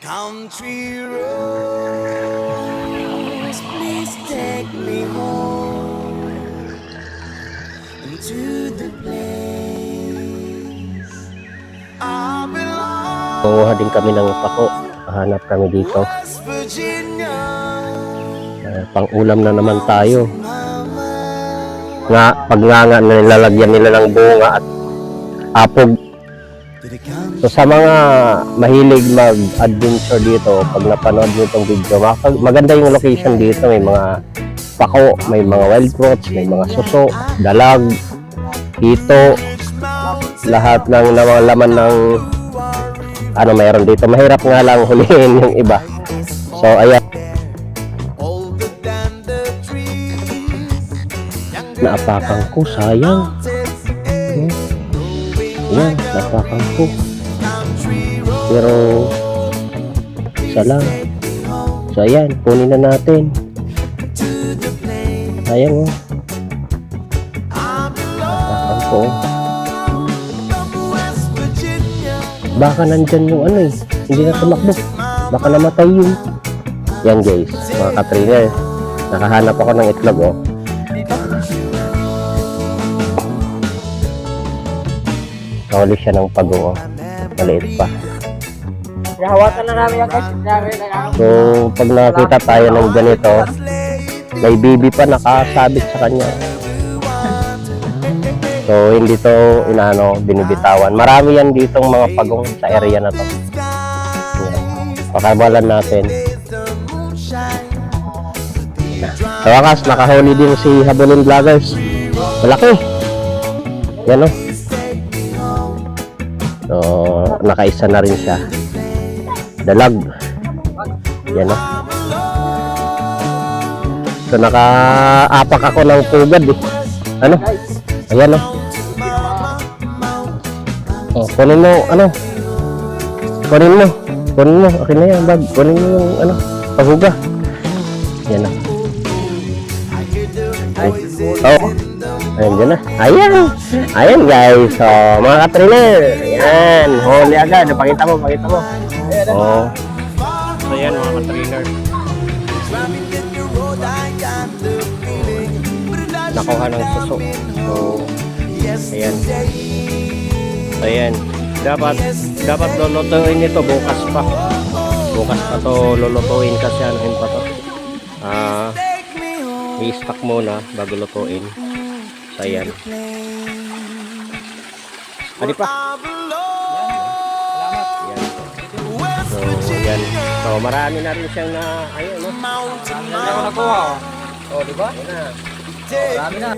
Country roads, please take me home to the place I belong. Kuha din kami ng pako. Hanap kami dito. Uh, pang-ulam na naman tayo. Nga, pag nga nga nilalagyan nila ng bunga at apog. So sa mga mahilig mag-adventure dito, pag napanood nyo itong video, maganda yung location dito. May mga pako, may mga wild fruits, may mga suso, dalag, hito, lahat ng laman ng ano mayroon dito. Mahirap nga lang hulihin yung iba. So ayan, Older than the trees, younger naapakan ko, sayang. Ayan, naapakan ko. Pero, isa lang. So, ayan, kunin na natin. Sayang, oh. Naapakan ko. Baka nandyan yung ano eh. Hindi na tumakbo. Baka namatay yun. Yan guys, mga katriner. Nakahanap ako ng itlog, oh. Nakuli siya ng pago, oh. Maliit pa. Hawakan na namin. Sabi na namin. So, pag nakita tayo ng ganito, may bibi pa nakasabit sa kanya. So, hindi to inaano, binibitawan. Marami yan ditong mga pagong sa area na to. Pakabalan natin. Sa wakas, nakahuli din si Habulin Vloggers. Malaki. Yan o. Nakaisa na rin siya. Dalag. Yan o. So, nakaapak ako ng pugad eh. Ano? Ayan o. Oh, kunin mo, ano? Kunin mo. Kunin mo. Akin na yan, bag. Kunin mo yung, ano, pahuga. Yan na. Ay. Oh. Ayan dyan na. Ayan. Ayan guys. So, mga katriner. Ayan. Huli agad. Pakita mo, pakita mo. Oh. So, ayan mga katriner. Nakuha ng suso. So, ayan. So, ayan. Dapat, dapat lulutuin ito bukas pa. Bukas pa to lulutuin kasi anuhin pa to. Ah, i-stock muna bago lutuin. So, ayan. Ano pa? So, ayan. So, marami na rin siyang na, ayun, no? Hindi ako nakuha. oh. Oh, di ba? Ayan na. Marami na.